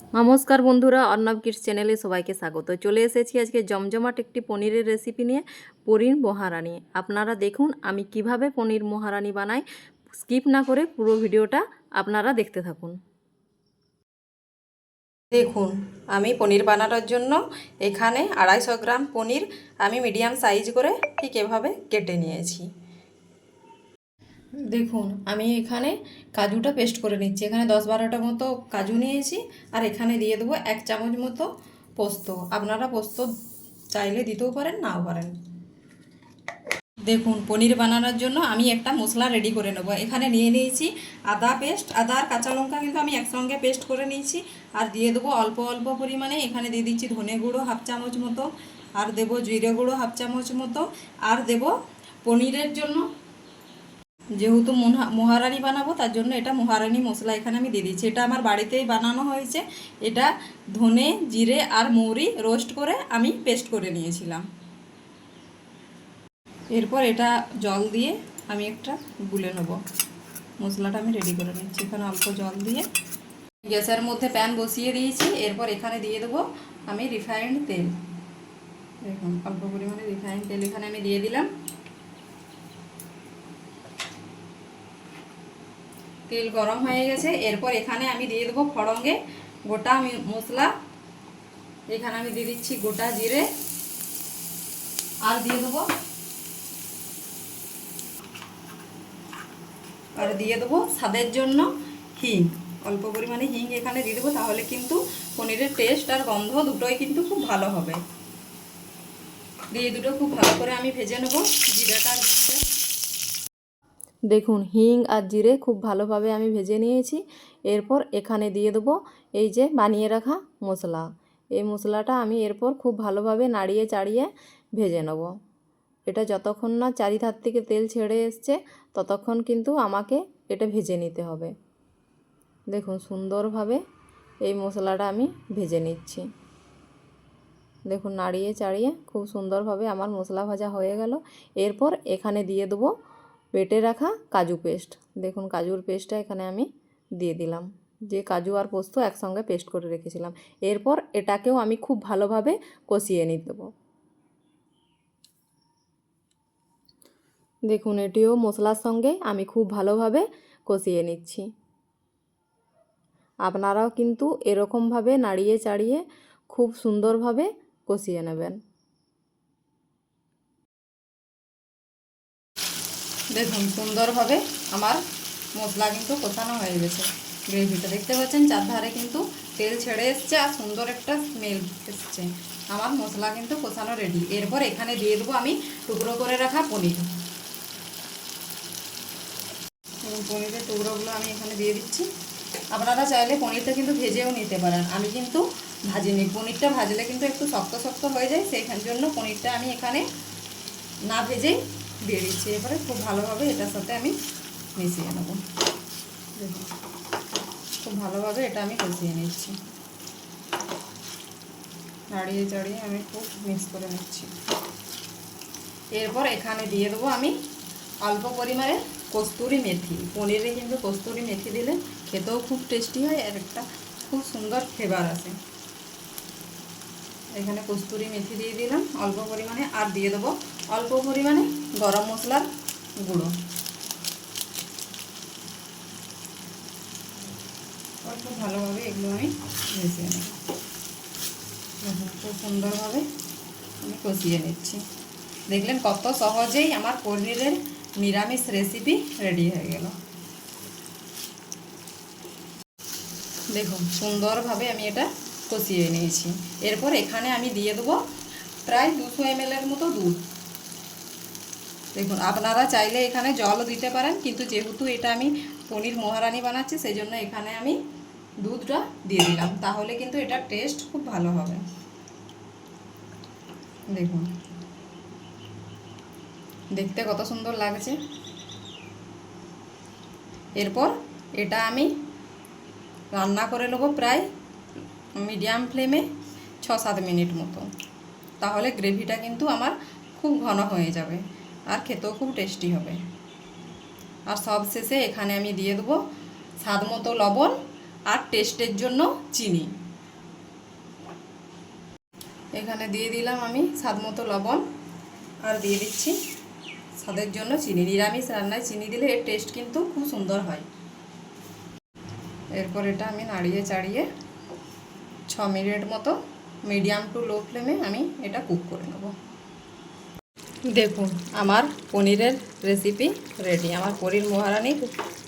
নমস্কার বন্ধুরা, অর্ণব কিডস চ্যানেলে সবাইকে স্বাগত। চলে এসেছি আজকে জমজমাট একটি পনিরের রেসিপি নিয়ে, পনির মহারানি আপনারা দেখুন, আমি কীভাবে পনির মহারানি বানাই। স্কিপ না করে পুরো ভিডিওটা আপনারা দেখতে থাকুন। দেখুন, আমি পনির বানানোর জন্য এখানে আড়াইশো গ্রাম পনির আমি মিডিয়াম সাইজ করে ঠিক এভাবে কেটে নিয়েছি। দেখুন, আমি এখানে কাজুটা পেস্ট করে নিচ্ছি। এখানে দশ বারোটা মতো কাজু নিয়েছি আর এখানে দিয়ে দেবো এক চামচ মতো পোস্ত। আপনারা পোস্ত চাইলে দিতেও পারেন, নাও পারেন। দেখুন, পনির বানানোর জন্য আমি একটা মশলা রেডি করে নেব। এখানে নিয়ে নিয়েছি আদা পেস্ট আদা আর কাঁচা লঙ্কা কিন্তু আমি একসঙ্গে পেস্ট করে নিয়েছি। আর দিয়ে দেবো অল্প অল্প পরিমাণে, এখানে দিয়ে দিচ্ছি ধনে গুঁড়ো হাফ চামচ মতো। আর দেবো জিরে গুঁড়ো হাফ চামচ মতো। আর দেবো পনিরের জন্য যেহেতু মহা- মহারানি বানাবো, তার জন্য এটা মহারানি মশলা এখানে আমি দিয়ে দিচ্ছি। এটা আমার বাড়িতেই বানানো হয়েছে। এটা ধনে, জিরে আর মৌরি রোস্ট করে আমি পেস্ট করে নিয়েছিলাম। এরপর এটা জল দিয়ে আমি একটা গুলে নেব। মশলাটা আমি রেডি করে নিচ্ছি। এখানে অল্প জল দিয়ে গ্যাসের মধ্যে প্যান বসিয়ে দিয়েছি। এরপর এখানে দিয়ে দেবো আমি রিফাইন্ড তেল। দেখুন অল্প পরিমাণে রিফাইন্ড তেল এখানে আমি দিয়ে দিলাম। তেল গরম হয়ে গেছে। এরপর এখানে আমি দিয়ে দেবো ফড়ঙ্গে গোটা মশলা। এখানে আমি দিয়ে দিচ্ছি গোটা জিরে। আর দিয়ে দেবো। আর দিয়ে দেবো স্বাদের জন্য হিং। অল্প পরিমাণে হিং এখানে দিয়ে দেবো, তাহলে কিন্তু পনিরের টেস্ট আর গন্ধ দুটোই কিন্তু খুব ভালো হবে। দিয়ে দুটো খুব ভালো করে আমি ভেজে নেব। জিরাটা আর দেখুন, হিং আর জিরে খুব ভালোভাবে আমি ভেজে নিয়েছি। এরপর এখানে দিয়ে দেবো এই যে বানিয়ে রাখা মশলা। এই মশলাটা আমি এরপর খুব ভালোভাবে নাড়িয়ে চাড়িয়ে ভেজে নেব। এটা যতক্ষণ না চারিধার থেকে তেল ছেড়ে এসছে, ততক্ষণ কিন্তু আমাকে এটা ভেজে নিতে হবে। দেখুন, সুন্দরভাবে এই মশলাটা আমি ভেজে নিচ্ছি। দেখুন, নাড়িয়ে চাড়িয়ে খুব সুন্দরভাবে আমার মশলা ভাজা হয়ে গেল। এরপর এখানে দিয়ে দেবো বেটে রাখা কাজু পেস্ট। দেখুন, কাজুর পেস্টটা এখানে আমি দিয়ে দিলাম। যে কাজু আর পোস্ত একসঙ্গে পেস্ট করে রেখেছিলাম। এরপর এটাকেও আমি খুব ভালোভাবে কষিয়ে নিতে দেবো দেখুন, এটিও মশলার সঙ্গে আমি খুব ভালোভাবে কষিয়ে নিচ্ছি। আপনারাও কিন্তু এরকমভাবে নাড়িয়ে চাড়িয়ে খুব সুন্দরভাবে কষিয়ে নেবেন। দেখুন, সুন্দরভাবে আমার মশলা কিন্তু কষানো হয়ে গেছে। গ্রেভিটা দেখতে পাচ্ছেন, চারধারে কিন্তু তেল ছেড়ে এসছে আর সুন্দর একটা স্মেল এসছে। আমার মশলা কিন্তু কষানো রেডি এরপর এখানে দিয়ে দেবো আমি টুকরো করে রাখা পনির। পনিরের টুকরোগুলো আমি এখানে দিয়ে দিচ্ছি। আপনারা চাইলে পনিরটা কিন্তু ভেজেও নিতে পারেন। আমি কিন্তু ভাজিনি। পনিরটা ভাজলে কিন্তু একটু শক্ত শক্ত হয়ে যায়, সেইখান জন্য পনিরটা আমি এখানে না ভেজেই দিয়ে দিচ্ছি এবারে, খুব ভালোভাবে এটার সাথে আমি মিশিয়ে নেব। খুব ভালোভাবে এটা আমি কষিয়ে নিচ্ছি। নাড়িয়ে চাড়িয়ে আমি খুব মিক্স করে নিচ্ছি। এরপর এখানে দিয়ে দেবো আমি অল্প পরিমাণে কস্তুরি মেথি। পনিরে কিন্তু কস্তুরি মেথি দিলে খেতেও খুব টেস্টি হয়, আর একটা খুব সুন্দর ফ্লেভার আসে। এখানে কস্তুরি মেথি দিয়ে দিলাম। অল্প পরিমাণে আর দিয়ে দেবো। অল্প পরিমাণে গরম মশলার গুঁড়ো। অল্প ভালোভাবে এগুলো আমি মিশিয়ে নেব। খুব সুন্দরভাবে আমি কষিয়ে নিচ্ছি। দেখলেন কত সহজেই আমার পনিরের নিরামিষ রেসিপি রেডি হয়ে গেল। দেখুন, সুন্দরভাবে আমি এটা কষিয়ে নিয়েছি। এরপর এখানে আমি দিয়ে দেবো প্রায় দুশো এমএলের মতো দুধ। দেখুন, আপনারা চাইলে এখানে জলও দিতে পারেন, কিন্তু যেহেতু এটা আমি পনির মহারানি বানাচ্ছি সেই জন্য এখানে আমি দুধটা দিয়ে দিলাম। তাহলে কিন্তু এটার টেস্ট খুব ভালো হবে। দেখুন, দেখতে কত সুন্দর লাগছে। এরপর এটা আমি রান্না করে নেব প্রায় মিডিয়াম ফ্লেমে ছ সাত মিনিট মতো। তাহলে গ্রেভিটা কিন্তু আমার খুব ঘন হয়ে যাবে আর খেতেও খুব টেস্টি হবে। আর সব শেষে এখানে আমি দিয়ে দেবো স্বাদ মতো লবণ আর টেস্টের জন্য চিনি। এখানে দিয়ে দিলাম আমি স্বাদ মতো লবণ আর দিয়ে দিচ্ছি স্বাদের জন্য চিনি। নিরামিষ রান্নায় চিনি দিলে এর টেস্ট কিন্তু খুব সুন্দর হয়। এরপর এটা আমি নাড়িয়ে চাড়িয়ে ছ মিনিট মতো মিডিয়াম টু লো ফ্লেমে আমি এটা কুক করে নেব। দেখুন, আমার পনিরের রেসিপি রেডি আমার পনির মহারানি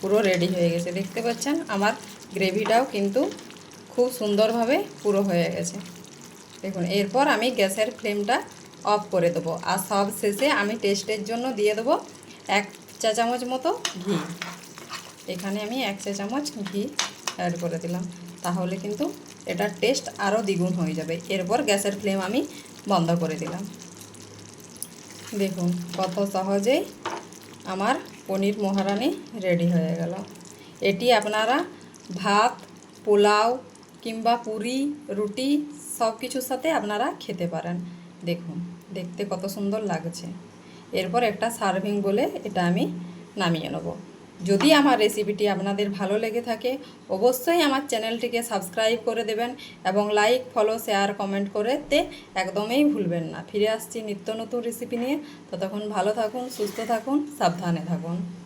পুরো রেডি হয়ে গেছে। দেখতে পাচ্ছেন, আমার গ্রেভিটাও কিন্তু খুব সুন্দরভাবে পুরো হয়ে গেছে। দেখুন, এরপর আমি গ্যাসের ফ্লেমটা অফ করে দেবো। আর সব শেষে আমি টেস্টের জন্য দিয়ে দেবো এক চা চামচ মতো ঘি। এখানে আমি এক চা চামচ ঘি অ্যাড করে দিলাম। তাহলে কিন্তু এটার টেস্ট আরও দ্বিগুণ হয়ে যাবে। এরপর গ্যাসের ফ্লেম আমি বন্ধ করে দিলাম। দেখুন কত সহজেই আমার পনির মহারানি রেডি হয়ে গেল। এটি আপনারা ভাত, পোলাও কিংবা পুরি, রুটি সব কিছুর সাথে আপনারা খেতে পারেন। দেখুন, দেখতে কত সুন্দর লাগছে। এরপর একটা সার্ভিং বলে এটা আমি নামিয়ে নেব। যদি আমার রেসিপিটি আপনাদের ভালো লেগে থাকে, অবশ্যই আমার চ্যানেলটিকে সাবস্ক্রাইব করে দেবেন এবং লাইক ফলো শেয়ার কমেন্ট করে তে একদমই ভুলবেন না। ফিরে আসছি নিত্য নতুন রেসিপি নিয়ে। ততক্ষণ ভালো থাকুন, সুস্থ থাকুন, সাবধানে থাকুন।